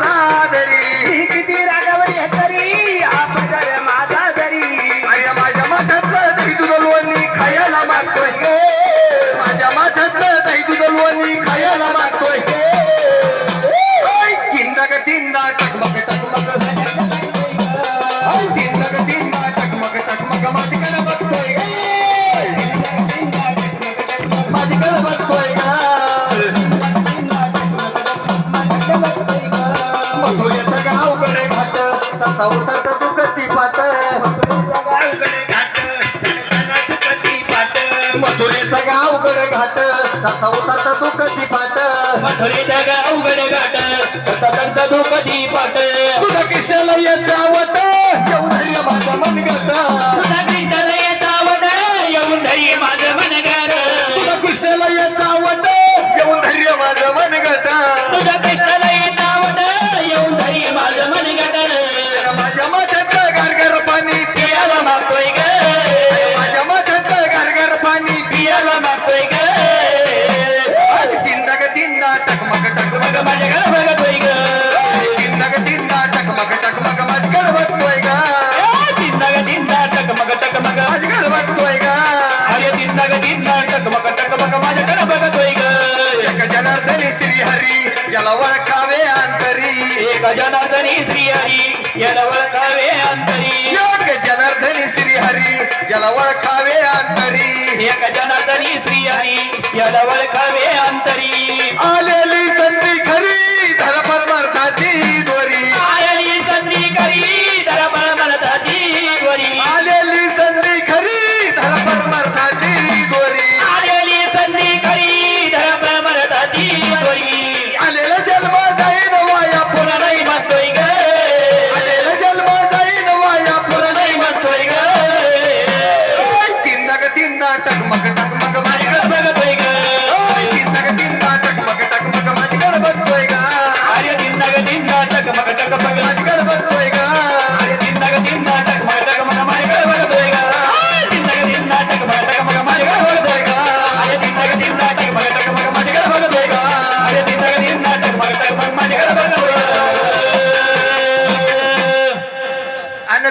ಮಾದರಿ सावतात दुखती पाट मथुरेचा गाव गड घाट सावतात दुखती पाट. मथुरेचा गाव गड घाट सतांचा दुखती पाट. तुझा किस्त्याला येत आवत चौधरी माझा मनगता हरी याला कावे अंतरी। एक जनार्दनी श्री हरी याला वळखावे अंतरी। योग जनार्दनी श्री हरी याला वळखावे अंतरी। एक जनार्दनी श्री हरी याला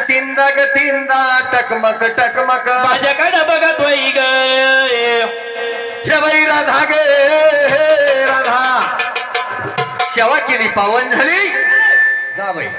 तिंदाग तिंदा टकमक टकमक माझ्याकडे बघत वाई ग शवई राधा गे राधा सेवा केली पावन झाली Давай.